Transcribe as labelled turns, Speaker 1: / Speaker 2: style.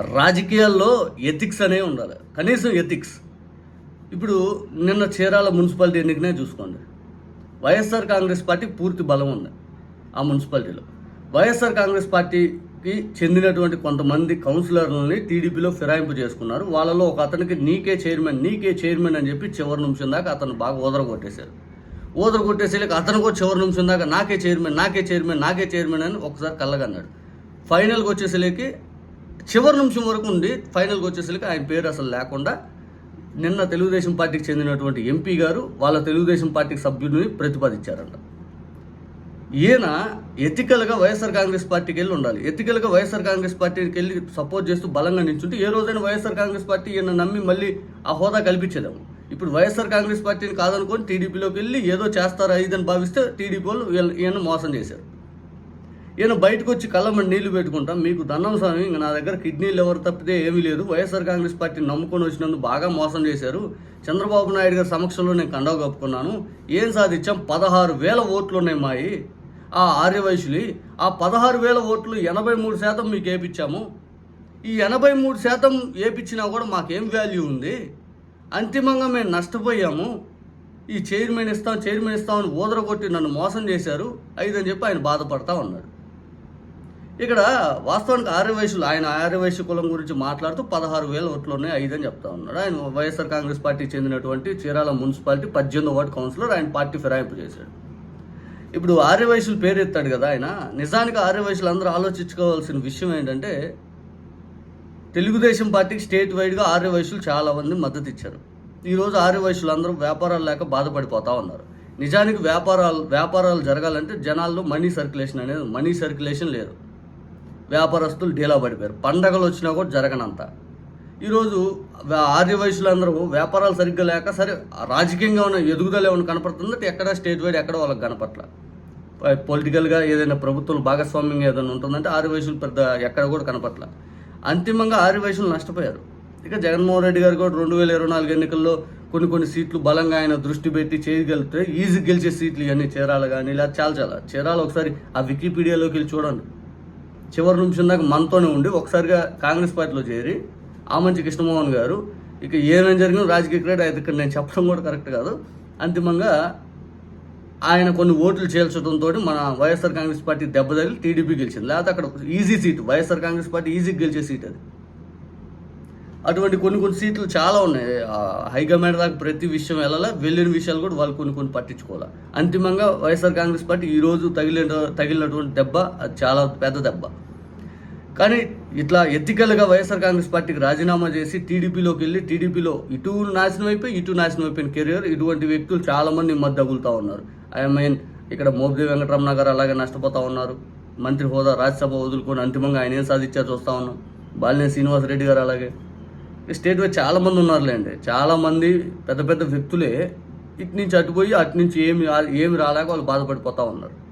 Speaker 1: రాజకీయాల్లో ఎథిక్స్ అనేవి ఉండాలి. కనీసం ఎథిక్స్ ఇప్పుడు నిన్న చీరాల మున్సిపాలిటీ ఎన్నికనే చూసుకోండి. వైఎస్ఆర్ కాంగ్రెస్ పార్టీ పూర్తి బలం ఉంది ఆ మున్సిపాలిటీలో. వైఎస్ఆర్ కాంగ్రెస్ పార్టీకి చెందినటువంటి కొంతమంది కౌన్సిలర్లని టీడీపీలో ఫిరాయింపు చేసుకున్నారు. వాళ్ళలో ఒక అతనికి నీకే చైర్మన్ నీకే చైర్మన్ అని చెప్పి చివరి నిమిషం దాకా అతను బాగా ఓదర కొట్టేశారు ఓదర కొట్టేసేలాక అతను కూడా చివరి నిమిషం దాకా నాకే చైర్మన్ నాకే చైర్మన్ నాకే చైర్మన్ అని ఒకసారి కళ్ళగన్నాడు. ఫైనల్కి వచ్చేసరికి చివరి నిమిషం వరకు ఉండి ఫైనల్కి వచ్చేసరికి ఆయన పేరు అసలు లేకుండా నిన్న తెలుగుదేశం పార్టీకి చెందినటువంటి ఎంపీ గారు వాళ్ళ తెలుగుదేశం పార్టీకి సభ్యుడిని ప్రతిపాదించారంట. ఈయన ఎథికల్గా వైఎస్ఆర్ కాంగ్రెస్ పార్టీకి వెళ్ళి ఉండాలి. ఎథికల్గా వైఎస్ఆర్ కాంగ్రెస్ పార్టీకి వెళ్ళి సపోర్ట్ చేస్తూ బలంగా నిల్చుంటే ఏ రోజైనా వైఎస్ఆర్ కాంగ్రెస్ పార్టీ ఈయన నమ్మి మళ్ళీ ఆ హోదా కల్పించేదాము ఇప్పుడు వైఎస్ఆర్ కాంగ్రెస్ పార్టీని కాదనుకొని టీడీపీలోకి వెళ్ళి ఏదో చేస్తారా ఇదని భావిస్తే టీడీపీ వాళ్ళు ఈయన మోసం చేశారు. ఈయన బయటకు వచ్చి కళ్ళమని నీళ్ళు పెట్టుకుంటాం మీకు దండం స్వామి ఇంకా నా దగ్గర కిడ్నీలు ఎవరు తప్పితే ఏమీ లేదు. వైఎస్ఆర్ కాంగ్రెస్ పార్టీని నమ్ముకొని వచ్చినందుకు బాగా మోసం చేశారు. చంద్రబాబు నాయుడు గారి సమక్షంలో నేను కండవ కప్పుకున్నాను. ఏం సాధించాం? పదహారు వేల ఓట్లు ఉన్నాయి మాయి. ఆ ఆర్యవైశ్యులి ఆ పదహారు వేల ఓట్లు ఎనభై మూడు శాతం మీకు వేపించాము ఈ ఎనభై మూడు శాతం వేపించినా కూడా మాకేం వాల్యూ ఉంది? అంతిమంగా మేము నష్టపోయాము. ఈ చైర్మన్ ఇస్తాం చైర్మన్ ఇస్తామని ఊదరగొట్టి నన్ను మోసం చేశారు. ఐదని చెప్పి ఆయన బాధపడతా ఉన్నాడు. ఇక్కడ వాస్తవానికి ఆర్యవైశ్యులు ఆయన ఆర్యవైశ్య కులం గురించి మాట్లాడుతూ పదహారు వేల ఓట్లు ఉన్నాయి ఐదని చెప్తా ఉన్నాడు. ఆయన వైఎస్ఆర్ కాంగ్రెస్ పార్టీకి చెందినటువంటి చీరాల మున్సిపాలిటీ పద్దెనిమిదో వార్డు కౌన్సిలర్ ఆయన పార్టీ ఫిరాయింపు చేశాడు. ఇప్పుడు ఆర్యవైశ్యులు పేరు ఎత్తాడు కదా ఆయన. నిజానికి ఆర్యవైశ్యులు అందరూ ఆలోచించుకోవాల్సిన విషయం ఏంటంటే తెలుగుదేశం పార్టీకి స్టేట్ వైడ్గా ఆర్యవైశ్యులు చాలా మంది మద్దతు ఇచ్చారు. ఈరోజు ఆర్యవైశ్యులు అందరూ వ్యాపారాలు లేక బాధపడిపోతా ఉన్నారు. నిజానికి వ్యాపారాలు వ్యాపారాలు జరగాలంటే జనాల్లో మనీ సర్క్యులేషన్ అనేది మనీ సర్క్యులేషన్ లేదు. వ్యాపారస్తులు డీలా పడిపోయారు పండగలు వచ్చినా కూడా జరగనంత. ఈరోజు వ్య- ఆర్య వయసులందరూ వ్యాపారాలు సరిగ్గా లేక సరే రాజకీయంగా ఉన్న ఎదుగుదల ఏమైనా కనపడుతుందంటే ఎక్కడ స్టేట్ వైడ్ ఎక్కడ వాళ్ళకి కనపట్ల. పొలిటికల్గా ఏదైనా ప్రభుత్వం భాగస్వామ్యంగా ఏదైనా ఉంటుందంటే ఆర్య వయసులు పెద్ద ఎక్కడ కూడా కనపట్ల. అంతిమంగా ఆర్య వయసులు నష్టపోయారు. ఇక జగన్మోహన్ రెడ్డి గారు కూడా రెండు వేల ఇరవై నాలుగు ఎన్నికల్లో కొన్ని కొన్ని సీట్లు బలంగా ఆయన దృష్టి పెట్టి చేయగలిగితే ఈజీ గెలిచే సీట్లు ఇవన్నీ చీరాలు కానీ ఇలా చాలా చాలా. చీరాలు ఒకసారి ఆ వికీపీడియాలోకి వెళ్ళి చూడండి. చివరి నిమిషం దాకా మనతోనే ఉండి ఒకసారిగా కాంగ్రెస్ పార్టీలో చేరి ఆమంచి కృష్ణమోహన్ గారు ఇక ఏమేం జరిగినా రాజకీయ క్రీడ అది ఇక్కడ నేను చెప్పడం కూడా కరెక్ట్ కాదు. అంతిమంగా ఆయన కొన్ని ఓట్లు చేల్చడంతో మన వైఎస్ఆర్ కాంగ్రెస్ పార్టీ దెబ్బతగిలి టీడీపీ గెలిచింది. లేకపోతే అక్కడ easy seat YSR Congress party easy గెలిచే సీట్ అది. అటువంటి కొన్ని కొన్ని సీట్లు చాలా ఉన్నాయి. హైకమాండ్ దాకా ప్రతి విషయం వెళ్ళాలా వెళ్ళిన విషయాలు కూడా వాళ్ళు కొన్ని కొన్ని పట్టించుకోవాలి. అంతిమంగా వైఎస్ఆర్ కాంగ్రెస్ పార్టీ ఈరోజు తగిలిన తగిలినటువంటి దెబ్బ అది చాలా పెద్ద దెబ్బ. కానీ ఇట్లా ఎత్తికలుగా వైఎస్ఆర్ కాంగ్రెస్ పార్టీకి రాజీనామా చేసి టీడీపీలోకి వెళ్ళి టీడీపీలో ఇటు నాశనం అయిపోయి ఇటు నాశనం అయిపోయిన కెరియర్ ఇటువంటి వ్యక్తులు చాలామంది మధ్య తగులుతూ ఉన్నారు. ఐ మీన్ ఇక్కడ మోబ్ది వెంకటరమణ గారు అలాగే నష్టపోతూ ఉన్నారు. మంత్రి హోదా రాజ్యసభ వదులుకొని అంతిమంగా ఆయన ఏం సాధించారు చూస్తూ ఉన్నాం. బాలినేని శ్రీనివాసరెడ్డి గారు అలాగే. ఈ స్టేట్ ఉన్నారులేండి. చాలామంది పెద్ద పెద్ద వ్యక్తులే ఇటు నుంచి అటుపోయి అటు నుంచి ఏమి ఏమి రాలేక వాళ్ళు బాధపడిపోతూ ఉన్నారు.